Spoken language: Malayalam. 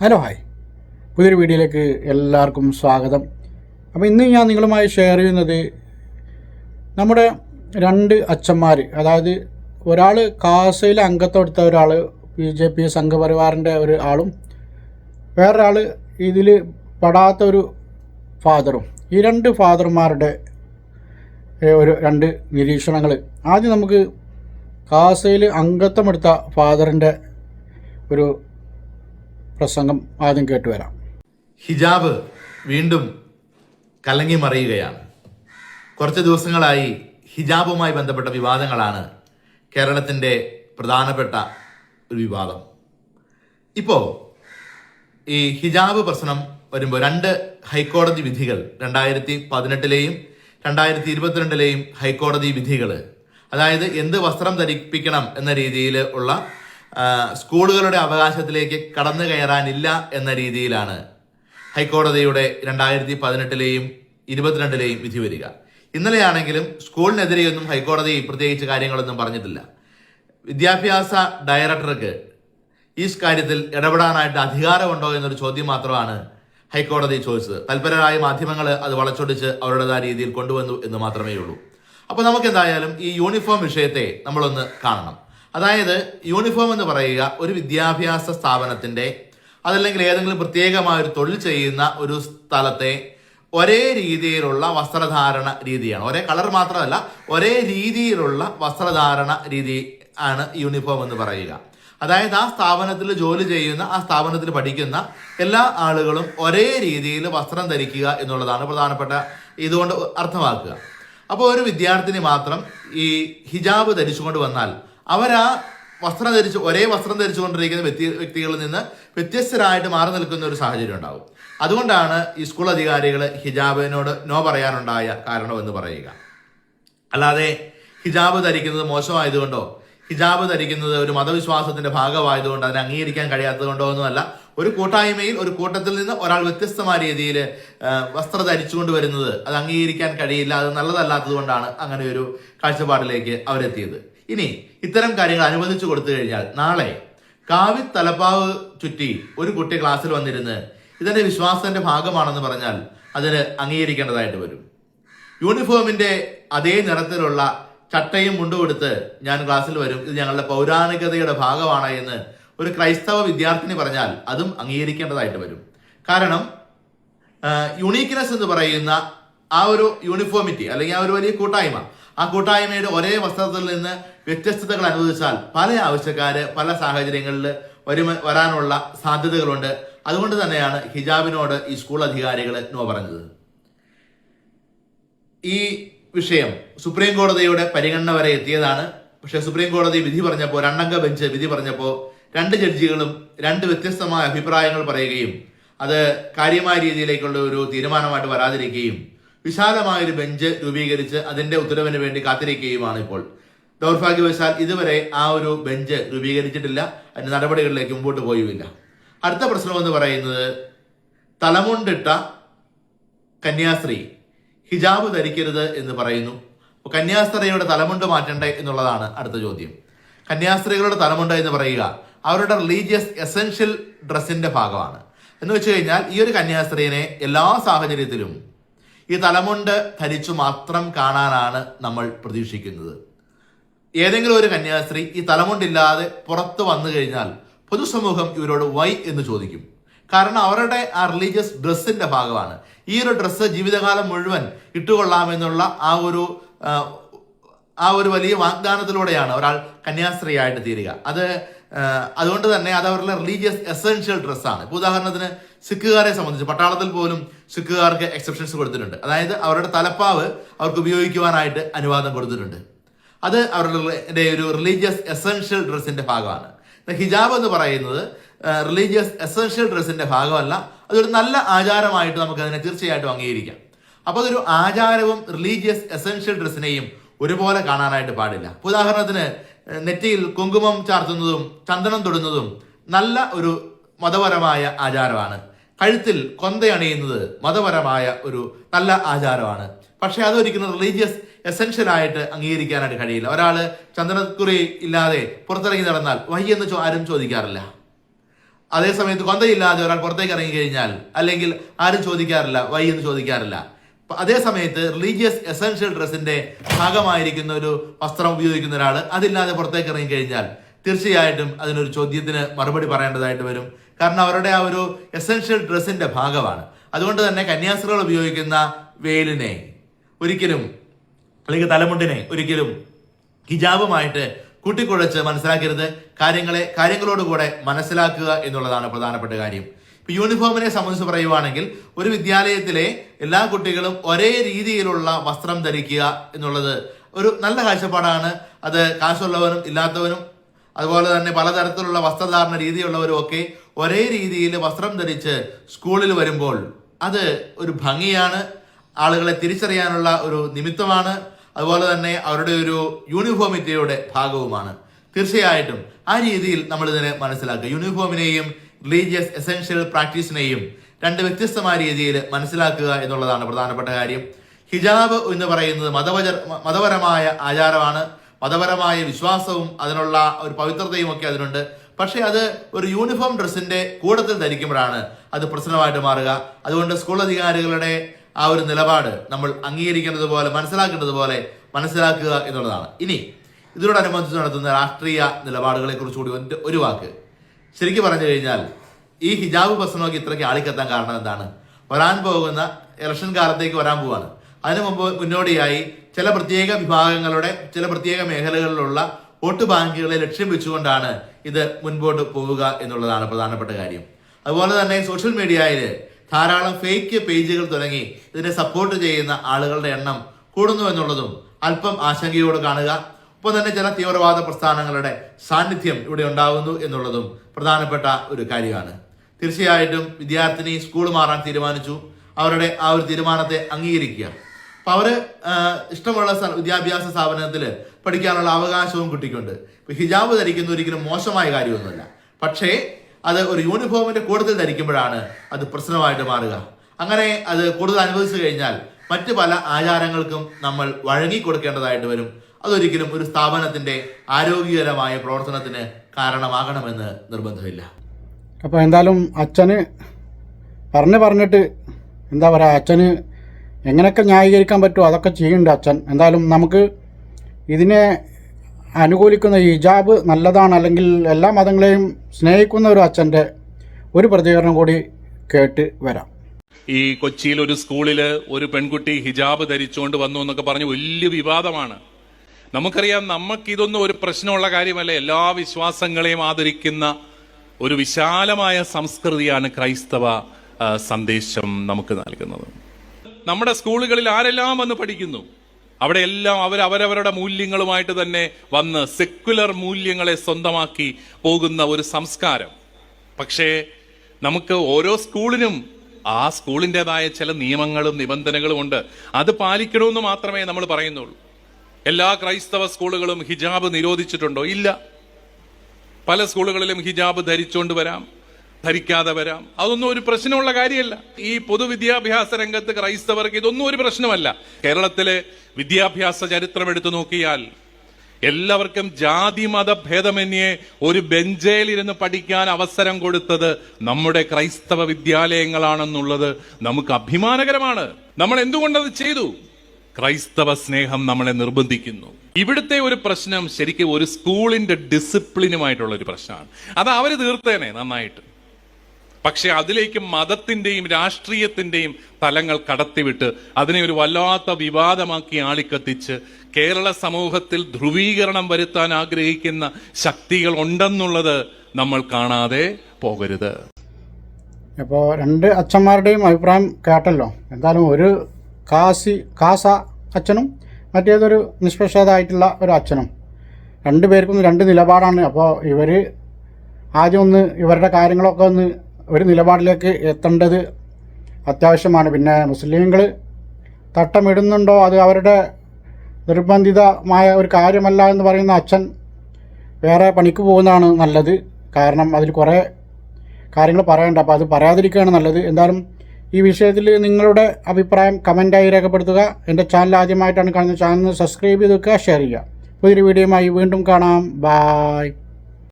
ഹലോ ഹായ് പുതിയൊരു വീഡിയോയിലേക്ക് എല്ലാവർക്കും സ്വാഗതം. അപ്പോൾ ഇന്ന് ഞാൻ നിങ്ങളുമായി ഷെയർ ചെയ്യുന്നത് നമ്മുടെ രണ്ട് അച്ഛന്മാർ അതായത് ഒരാൾ കാസയിൽ അംഗത്വം ഒരാൾ ബി ജെ പി സംഘപരിവാറിന്റെ ഒരു ആളും വേറൊരാൾ ഇതിൽ പെടാത്ത ഒരു ഫാദറും ഈ രണ്ട് ഫാദർമാരുടെ ഒരു രണ്ട് നിരീക്ഷണങ്ങൾ ആദ്യം നമുക്ക് കാസയിൽ അംഗത്വം എടുത്ത ഫാദറിന്റെ ഒരു പ്രസംഗം ആദ്യം കേട്ടുവരാം ഹിജാബ് വീണ്ടും കലങ്ങി മറിയുകയാണ്. കുറച്ച് ദിവസങ്ങളായി ഹിജാബുമായി ബന്ധപ്പെട്ട വിവാദങ്ങളാണ് കേരളത്തിന്റെ പ്രധാനപ്പെട്ട ഒരു വിവാദം. ഇപ്പോൾ ഈ ഹിജാബ് പ്രശ്നം വരുമ്പോൾ രണ്ട് ഹൈക്കോടതി വിധികൾ രണ്ടായിരത്തി പതിനെട്ടിലെയും രണ്ടായിരത്തി ഇരുപത്തിരണ്ടിലെയും ഹൈക്കോടതി വിധികൾ അതായത് എന്ത് വസ്ത്രം ധരിപ്പിക്കണം എന്ന രീതിയിൽ ഉള്ള സ്കൂളുകളുടെ അവകാശത്തിലേക്ക് കടന്നു കയറാനില്ല എന്ന രീതിയിലാണ് ഹൈക്കോടതിയുടെ രണ്ടായിരത്തി പതിനെട്ടിലെയും ഇരുപത്തിരണ്ടിലെയും വിധി വരിക. ഇന്നലെയാണെങ്കിലും സ്കൂളിനെതിരെയൊന്നും ഹൈക്കോടതി പ്രത്യേകിച്ച് കാര്യങ്ങളൊന്നും പറഞ്ഞിട്ടില്ല. വിദ്യാഭ്യാസ ഡയറക്ടർക്ക് ഈ കാര്യത്തിൽ ഇടപെടാനായിട്ട് അധികാരമുണ്ടോ എന്നൊരു ചോദ്യം മാത്രമാണ് ഹൈക്കോടതി ചോദിച്ചത്. തൽപരരായ മാധ്യമങ്ങൾ അത് വളച്ചൊടിച്ച് അവരുടേതായ രീതിയിൽ കൊണ്ടുവന്നു എന്ന് മാത്രമേ ഉള്ളൂ അപ്പോൾ നമുക്ക് എന്തായാലും ഈ യൂണിഫോം വിഷയത്തെ നമ്മളൊന്ന് കാണണം. അതായത് യൂണിഫോം എന്ന് പറയുക ഒരു വിദ്യാഭ്യാസ സ്ഥാപനത്തിന്റെ അതല്ലെങ്കിൽ ഏതെങ്കിലും പ്രത്യേകമായ ഒരു തൊഴിൽ ചെയ്യുന്ന ഒരു സ്ഥലത്തെ ഒരേ രീതിയിലുള്ള വസ്ത്രധാരണ രീതിയാണ്. ഒരേ കളർ മാത്രമല്ല ഒരേ രീതിയിലുള്ള വസ്ത്രധാരണ രീതി ആണ് യൂണിഫോം എന്ന് പറയുക. അതായത് ആ സ്ഥാപനത്തിൽ ജോലി ചെയ്യുന്ന ആ സ്ഥാപനത്തിൽ പഠിക്കുന്ന എല്ലാ ആളുകളും ഒരേ രീതിയിൽ വസ്ത്രം ധരിക്കുക എന്നുള്ളതാണ് പ്രധാനപ്പെട്ട ഇതുകൊണ്ട് അർത്ഥമാക്കുക. അപ്പോൾ ഒരു വിദ്യാർത്ഥിനി മാത്രം ഈ ഹിജാബ് ധരിച്ചുകൊണ്ട് വന്നാൽ അവരാ വസ്ത്രം ധരിച്ച് ഒരേ വസ്ത്രം ധരിച്ചുകൊണ്ടിരിക്കുന്ന വ്യക്തി വ്യക്തികളിൽ നിന്ന് വ്യത്യസ്തരായിട്ട് മാറി നിൽക്കുന്ന ഒരു സാഹചര്യം ഉണ്ടാകും അതുകൊണ്ടാണ് ഈ സ്കൂൾ അധികാരികൾ ഹിജാബിനോട് നോ പറയാനുണ്ടായ കാരണമെന്ന് പറയുക. അല്ലാതെ ഹിജാബ് ധരിക്കുന്നത് മോശമായതുകൊണ്ടോ ഹിജാബ് ധരിക്കുന്നത് ഒരു മതവിശ്വാസത്തിന്റെ ഭാഗമായതുകൊണ്ട് അതിനെ അംഗീകരിക്കാൻ കഴിയാത്തതുകൊണ്ടോ ഒന്നുമല്ല ഒരു കൂട്ടായ്മയിൽ ഒരു കൂട്ടത്തിൽ നിന്ന് ഒരാൾ വ്യത്യസ്തമായ രീതിയിൽ വസ്ത്രം ധരിച്ചുകൊണ്ട് വരുന്നത് അത് അംഗീകരിക്കാൻ കഴിയില്ല അത് നല്ലതല്ലാത്തത് കൊണ്ടാണ് അങ്ങനെ ഒരു കാഴ്ചപ്പാടിലേക്ക് അവരെത്തിയത്. ഇനി ഇത്തരം കാര്യങ്ങൾ അനുവദിച്ചു കൊടുത്തു കഴിഞ്ഞാൽ നാളെ കാവി തലപ്പാവ് ചുറ്റി ഒരു കുട്ടി ക്ലാസ്സിൽ വന്നിരുന്ന് ഇതിന്റെ വിശ്വാസത്തിന്റെ ഭാഗമാണെന്ന് പറഞ്ഞാൽ അതിന് അംഗീകരിക്കേണ്ടതായിട്ട് വരും. യൂണിഫോമിന്റെ അതേ നിറത്തിലുള്ള ചട്ടയും മുണ്ടുകൊടുത്ത് ഞാൻ ക്ലാസ്സിൽ വരും. ഇത് ഞങ്ങളുടെ പൗരാണികതയുടെ ഭാഗമാണ് എന്ന് ഒരു ക്രൈസ്തവ വിദ്യാർത്ഥിനി പറഞ്ഞാൽ അതും അംഗീകരിക്കേണ്ടതായിട്ട് വരും. കാരണം യുണീക്ക്നെസ് എന്ന് പറയുന്ന ആ ഒരു യൂണിഫോമിറ്റി അല്ലെങ്കിൽ ആ ഒരു വലിയ കൂട്ടായ്മ ആ കൂട്ടായ്മയുടെ ഒരേ വസ്ത്രത്തിൽ നിന്ന് വ്യത്യസ്തതകൾ അനുവദിച്ചാൽ പല ആവശ്യക്കാര് പല സാഹചര്യങ്ങളിൽ വരുമ വരാനുള്ള സാധ്യതകളുണ്ട്. അതുകൊണ്ട് തന്നെയാണ് ഹിജാബിനോട് ഈ സ്കൂൾ അധികാരികൾ നോ പറഞ്ഞത്. ഈ വിഷയം സുപ്രീം കോടതിയുടെ പരിഗണന വരെ എത്തിയതാണ്. പക്ഷേ സുപ്രീം കോടതി വിധി പറഞ്ഞപ്പോൾ രണ്ടംഗ ബെഞ്ച് വിധി പറഞ്ഞപ്പോൾ രണ്ട് ജഡ്ജികളും രണ്ട് വ്യത്യസ്തമായ അഭിപ്രായങ്ങൾ പറയുകയും അത് കാര്യമായ രീതിയിലേക്കുള്ള ഒരു തീരുമാനമായിട്ട് വരാതിരിക്കുകയും വിശാലമായ ഒരു ബെഞ്ച് രൂപീകരിച്ച് അതിന്റെ ഉത്തരവിന് വേണ്ടി കാത്തിരിക്കുകയുമാണ് ഇപ്പോൾ. ദൗർഭാഗ്യവശാൽ ഇതുവരെ ആ ഒരു ബെഞ്ച് രൂപീകരിച്ചിട്ടില്ല. അതിന്റെ നടപടികളിലേക്ക് മുമ്പോട്ട് പോയുമില്ല. അടുത്ത പ്രശ്നം എന്ന് പറയുന്നത് തലമുണ്ടിട്ട കന്യാസ്ത്രീ ഹിജാബ് ധരിക്കരുത് എന്ന് പറയുന്നു. കന്യാസ്ത്രീയുടെ തലമുണ്ട് മാറ്റണ്ടേ എന്നുള്ളതാണ് അടുത്ത ചോദ്യം. കന്യാസ്ത്രീകളുടെ തലമുണ്ട് എന്ന് പറയുക അവരുടെ റിലീജിയസ് എസെൻഷ്യൽ ഡ്രസ്സിന്റെ ഭാഗമാണ്. എന്ന് വെച്ച് കഴിഞ്ഞാൽ ഈ ഒരു കന്യാസ്ത്രീനെ എല്ലാ സാഹചര്യത്തിലും ഈ തലമുണ്ട് ധരിച്ചു മാത്രം കാണാനാണ് നമ്മൾ പ്രതീക്ഷിക്കുന്നത്. ഏതെങ്കിലും ഒരു കന്യാസ്ത്രീ ഈ തലമുണ്ടില്ലാതെ പുറത്ത് വന്നു കഴിഞ്ഞാൽ പൊതുസമൂഹം ഇവരോട് വൈ എന്ന് ചോദിക്കും. കാരണം അവരുടെ ആ റിലീജിയസ് ഡ്രസ്സിന്റെ ഭാഗമാണ്. ഈ ഒരു ഡ്രസ്സ് ജീവിതകാലം മുഴുവൻ ഇട്ടുകൊള്ളാമെന്നുള്ള ആ ഒരു ആ, ഒരു വലിയ വാഗ്ദാനത്തിലൂടെയാണ് ഒരാൾ കന്യാസ്ത്രീയായിട്ട് തീരുക. അത് അതുകൊണ്ട് തന്നെ അത് അവരുടെ റിലീജിയസ് എസെൻഷ്യൽ ഡ്രസ്സാണ് ഇപ്പോൾ ഉദാഹരണത്തിന് സിഖുകാരെ സംബന്ധിച്ച് പട്ടാളത്തിൽ പോലും സിഖുകാർക്ക് എക്സെപ്ഷൻസ് കൊടുത്തിട്ടുണ്ട്. അതായത് അവരുടെ തലപ്പാവ് അവർക്ക് ഉപയോഗിക്കുവാനായിട്ട് അനുവാദം കൊടുത്തിട്ടുണ്ട്. അത് അവരുടെ ഒരു റിലീജിയസ് എസെൻഷ്യൽ ഡ്രസ്സിന്റെ ഭാഗമാണ്. ഹിജാബ് എന്ന് പറയുന്നത് റിലീജിയസ് എസെൻഷ്യൽ ഡ്രസ്സിന്റെ ഭാഗമല്ല അതൊരു നല്ല ആചാരമായിട്ട് നമുക്ക് അതിനെ തീർച്ചയായിട്ടും അംഗീകരിക്കാം. അപ്പോൾ അതൊരു ആചാരവും റിലീജിയസ് എസെൻഷ്യൽ ഡ്രസ്സിനെയും ഒരുപോലെ കാണാനായിട്ട് പാടില്ല. ഉദാഹരണത്തിന് നെറ്റിയിൽ കുങ്കുമം ചാർത്തുന്നതും ചന്ദനം തൊടുന്നതും നല്ല ഒരു മതപരമായ ആചാരമാണ്. കഴുത്തിൽ കൊന്തയണിയുന്നത് മതപരമായ ഒരു നല്ല ആചാരമാണ്. പക്ഷെ അതൊരിക്കലും റിലീജിയസ് എസെൻഷ്യൽ ആയിട്ട് അംഗീകരിക്കാനായിട്ട് കഴിയില്ല. ഒരാൾ ചന്ദനക്കുറി ഇല്ലാതെ പുറത്തിറങ്ങി നടന്നാൽ വയ്യെന്ന് ആരും ചോദിക്കാറില്ല. അതേസമയത്ത് കൊന്തയില്ലാതെ ഒരാൾ പുറത്തേക്ക് ഇറങ്ങി കഴിഞ്ഞാൽ അല്ലെങ്കിൽ ആരും ചോദിക്കാറില്ല വൈ എന്ന് ചോദിക്കാറില്ല. അതേ സമയത്ത് റിലീജിയസ് എസെൻഷ്യൽ ഡ്രസ്സിന്റെ ഭാഗമായിരിക്കുന്ന ഒരു വസ്ത്രം ഉപയോഗിക്കുന്ന ഒരാൾ അതില്ലാതെ പുറത്തേക്ക് ഇറങ്ങി കഴിഞ്ഞാൽ തീർച്ചയായിട്ടും അതിനൊരു ചോദ്യത്തിന് മറുപടി പറയേണ്ടതായിട്ട് വരും. കാരണം അവരുടെ ആ ഒരു എസെൻഷ്യൽ ഡ്രസ്സിന്റെ ഭാഗമാണ്. അതുകൊണ്ട് തന്നെ കന്യാസ്ത്രീകൾ ഉപയോഗിക്കുന്ന വേലിനെ ഒരിക്കലും അല്ലെങ്കിൽ തലമുണ്ടിനെ ഒരിക്കലും ഹിജാബുമായിട്ട് കൂട്ടിക്കുഴച്ച് മനസ്സിലാക്കരുത്. കാര്യങ്ങളെ കാര്യങ്ങളോടുകൂടെ മനസ്സിലാക്കുക എന്നുള്ളതാണ് പ്രധാനപ്പെട്ട കാര്യം. ഇപ്പൊ യൂണിഫോമിനെ സംബന്ധിച്ച് പറയുവാണെങ്കിൽ ഒരു വിദ്യാലയത്തിലെ എല്ലാ കുട്ടികളും ഒരേ രീതിയിലുള്ള വസ്ത്രം ധരിക്കുക എന്നുള്ളത് ഒരു നല്ല കാഴ്ചപ്പാടാണ്. അത് കാശുള്ളവനും ഇല്ലാത്തവനും അതുപോലെ തന്നെ പലതരത്തിലുള്ള വസ്ത്രധാരണ രീതിയുള്ളവരും ഒക്കെ ഒരേ രീതിയിൽ വസ്ത്രം ധരിച്ച് സ്കൂളിൽ വരുമ്പോൾ അത് ഒരു ഭംഗിയാണ്. ആളുകളെ തിരിച്ചറിയാനുള്ള ഒരു നിമിത്തമാണ്. അതുപോലെ തന്നെ അവരുടെ ഒരു യൂണിഫോമിറ്റിയുടെ ഭാഗവുമാണ്. തീർച്ചയായിട്ടും ആ രീതിയിൽ നമ്മൾ ഇതിനെ മനസ്സിലാക്കുക. യൂണിഫോമിനെയും റിലീജിയസ് എസെൻഷ്യൽ പ്രാക്ടീസിനെയും രണ്ട് വ്യത്യസ്തമായ രീതിയിൽ മനസ്സിലാക്കുക എന്നുള്ളതാണ് പ്രധാനപ്പെട്ട കാര്യം. ഹിജാബ് എന്ന് പറയുന്നത് മതപര മതപരമായ ആചാരമാണ്. മതപരമായ വിശ്വാസവും അതിനുള്ള ഒരു പവിത്രതയും ഒക്കെ അതിനുണ്ട്. പക്ഷേ അത് ഒരു യൂണിഫോം ഡ്രസ്സിന്റെ കൂടത്തിൽ ധരിക്കുമ്പോഴാണ് അത് പ്രശ്നമായിട്ട് മാറുക. അതുകൊണ്ട് സ്കൂൾ അധികാരികളുടെ ആ ഒരു നിലപാട് നമ്മൾ അംഗീകരിക്കേണ്ടത് പോലെ മനസ്സിലാക്കേണ്ടത് പോലെ മനസ്സിലാക്കുക എന്നുള്ളതാണ്. ഇനി ഇതിനോടനുബന്ധിച്ച് നടത്തുന്ന രാഷ്ട്രീയ നിലപാടുകളെ കുറിച്ചുകൂടി ഒരു- ഒരു വാക്ക്. ശരിക്കും പറഞ്ഞു കഴിഞ്ഞാൽ ഈ ഹിജാബ് പ്രശ്നമൊക്കെ ഇത്രയ്ക്ക് ആളിക്കത്താൻ കാരണം എന്താണ്? വരാൻ പോകുന്ന ഇലക്ഷൻ കാലത്തേക്ക് വരാൻ പോവാണ്. അതിനു മുമ്പ് മുന്നോടിയായി ചില പ്രത്യേക വിഭാഗങ്ങളുടെ ചില പ്രത്യേക മേഖലകളിലുള്ള വോട്ട് ബാങ്കുകളെ ലക്ഷ്യം വെച്ചുകൊണ്ടാണ് ഇത് മുൻപോട്ട് പോവുക എന്നുള്ളതാണ് പ്രധാനപ്പെട്ട കാര്യം. അതുപോലെ തന്നെ സോഷ്യൽ മീഡിയയിൽ ധാരാളം ഫേക്ക് പേജുകൾ തുടങ്ങി ഇതിനെ സപ്പോർട്ട് ചെയ്യുന്ന ആളുകളുടെ എണ്ണം കൂടുന്നു എന്നുള്ളതും അല്പം ആശങ്കയോട് കാണുക. ഒപ്പം തന്നെ ചില തീവ്രവാദ പ്രസ്ഥാനങ്ങളുടെ സാന്നിധ്യം ഇവിടെ ഉണ്ടാകുന്നു എന്നുള്ളതും പ്രധാനപ്പെട്ട ഒരു കാര്യമാണ്. തീർച്ചയായിട്ടും വിദ്യാർത്ഥിനി സ്കൂൾ മാറാൻ തീരുമാനിച്ചു. അവരുടെ ആ ഒരു തീരുമാനത്തെ അംഗീകരിക്കുക. അപ്പൊ അവർ ഇഷ്ടമുള്ള വിദ്യാഭ്യാസ സ്ഥാപനത്തിൽ പഠിക്കാനുള്ള അവകാശവും കുട്ടിക്കുണ്ട്. ഇപ്പം ഹിജാബ് ധരിക്കുന്ന ഒരിക്കലും മോശമായ കാര്യമൊന്നുമല്ല. പക്ഷേ അത് ഒരു യൂണിഫോമിന്റെ കൂടുതൽ ധരിക്കുമ്പോഴാണ് അത് പ്രശ്നമായിട്ട് മാറുക. അങ്ങനെ അത് കൂടുതൽ അനുവദിച്ചു കഴിഞ്ഞാൽ മറ്റ് പല ആചാരങ്ങൾക്കും നമ്മൾ വഴങ്ങി കൊടുക്കേണ്ടതായിട്ട് വരും. അതൊരിക്കലും ഒരു സ്ഥാപനത്തിന്റെ ആരോഗ്യകരമായ പ്രവർത്തനത്തിന് കാരണമാകണമെന്ന് നിർബന്ധമില്ല. അപ്പോൾ എന്തായാലും അച്ഛന് പറഞ്ഞ് പറഞ്ഞിട്ട് എന്താ പറയുക അച്ഛന് എങ്ങനെയൊക്കെ ന്യായീകരിക്കാൻ പറ്റുമോ? അതൊക്കെ ചെയ്യുന്നുണ്ട് അച്ഛൻ. എന്തായാലും നമുക്ക് ഇതിനെ അനുകൂലിക്കുന്ന ഹിജാബ് നല്ലതാണ് അല്ലെങ്കിൽ എല്ലാ മതങ്ങളെയും സ്നേഹിക്കുന്ന ഒരു അച്ഛന്റെ ഒരു പ്രതികരണം കൂടി കേട്ട് വരാം. ഈ കൊച്ചിയിൽ ഒരു സ്കൂളിൽ ഒരു പെൺകുട്ടി ഹിജാബ് ധരിച്ചുകൊണ്ട് വന്നു എന്നൊക്കെ പറഞ്ഞ് വലിയ വിവാദമാണ്. നമുക്കറിയാം നമുക്കിതൊന്നും ഒരു പ്രശ്നമുള്ള കാര്യമല്ല. എല്ലാ വിശ്വാസങ്ങളെയും ആദരിക്കുന്ന ഒരു വിശാലമായ സംസ്കൃതിയാണ് ക്രൈസ്തവ സന്ദേശം നമുക്ക് നൽകുന്നത്. നമ്മുടെ സ്കൂളുകളിൽ ആരെല്ലാം വന്ന് പഠിക്കുന്നു? അവിടെയെല്ലാം അവരവരുടെ മൂല്യങ്ങളുമായിട്ട് തന്നെ വന്ന് സെക്യുലർ മൂല്യങ്ങളെ സ്വന്തമാക്കി പോകുന്ന ഒരു സംസ്കാരം. പക്ഷേ നമുക്ക് ഓരോ സ്കൂളിനും ആ സ്കൂളിന്റെതായ ചില നിയമങ്ങളും നിബന്ധനകളും ഉണ്ട്. അത് പാലിക്കണമെന്ന് മാത്രമേ നമ്മൾ പറയുന്നുള്ളൂ. എല്ലാ ക്രൈസ്തവ സ്കൂളുകളും ഹിജാബ് നിരോധിച്ചിട്ടുണ്ടോ? ഇല്ല. പല സ്കൂളുകളിലും ഹിജാബ് ധരിച്ചുകൊണ്ട് വരാം. ധരിക്കാതെ വരാം. അതൊന്നും ഒരു പ്രശ്നമുള്ള കാര്യമല്ല. ഈ പൊതുവിദ്യാഭ്യാസ രംഗത്ത് ക്രൈസ്തവർക്ക് ഇതൊന്നും ഒരു പ്രശ്നമല്ല. കേരളത്തിലെ വിദ്യാഭ്യാസ ചരിത്രം എടുത്തു നോക്കിയാൽ എല്ലാവർക്കും ജാതി മത ഭേദമന്യേ ഒരു ബെഞ്ചേലിരുന്ന് പഠിക്കാൻ അവസരം കൊടുത്തത് നമ്മുടെ ക്രൈസ്തവ വിദ്യാലയങ്ങളാണെന്നുള്ളത് നമുക്ക് അഭിമാനകരമാണ്. നമ്മൾ എന്തുകൊണ്ടത് ചെയ്തു? ക്രൈസ്തവ സ്നേഹം നമ്മളെ നിർബന്ധിക്കുന്നു. ഇവിടുത്തെ ഒരു പ്രശ്നം ശരിക്കും ഒരു സ്കൂളിന്റെ ഡിസിപ്ലിനുമായിട്ടുള്ള ഒരു പ്രശ്നമാണ്. അത് അവർ തീർത്തേനെ നന്നായിട്ട്. പക്ഷെ അതിലേക്ക് മതത്തിന്റെയും രാഷ്ട്രീയത്തിന്റെയും തലങ്ങൾ കടത്തിവിട്ട് അതിനെ ഒരു വല്ലാത്ത വിവാദമാക്കി ആളിക്കത്തിച്ച് കേരള സമൂഹത്തിൽ ധ്രുവീകരണം വരുത്താൻ ആഗ്രഹിക്കുന്ന ശക്തികൾ ഉണ്ടെന്നുള്ളത് നമ്മൾ കാണാതെ പോകരുത്. അപ്പോൾ രണ്ട് അച്ഛന്മാരുടെയും അഭിപ്രായം കേട്ടല്ലോ. എന്തായാലും ഒരു കാസി കാസ അച്ഛനും മറ്റേതൊരു നിഷ്പക്ഷതായിട്ടുള്ള ഒരു അച്ഛനും. രണ്ട് പേർക്കും രണ്ട് നിലപാടാണ്. അപ്പോൾ ഇവർ ആദ്യം ഒന്ന് ഇവരുടെ കാര്യങ്ങളൊക്കെ ഒന്ന് ഒരു നിലപാടിലേക്ക് എത്തേണ്ടത് അത്യാവശ്യമാണ്. പിന്നെ മുസ്ലിങ്ങൾ തട്ടമിടുന്നുണ്ടോ? അത് അവരുടെ നിർബന്ധിതമായ ഒരു കാര്യമല്ല എന്ന് പറയുന്ന അച്ഛൻ വേറെ പണിക്ക് പോകുന്നതാണ് നല്ലത്. കാരണം അതിൽ കുറേ കാര്യങ്ങൾ പറയണ്ട അപ്പോൾ അത് പറയാതിരിക്കുകയാണ് നല്ലത്. എന്തായാലും ഈ വിഷയത്തിൽ നിങ്ങളുടെ അഭിപ്രായം കമന്റായി രേഖപ്പെടുത്തുക. എന്റെ ചാനൽ ആദ്യമായിട്ടാണ് കാണുന്നത് ചാനൽ സബ്സ്ക്രൈബ് ചെയ്ത് വെക്കുക ഷെയർ ചെയ്യുക. പുതിയൊരു വീഡിയോയുമായി വീണ്ടും കാണാം. ബായ്.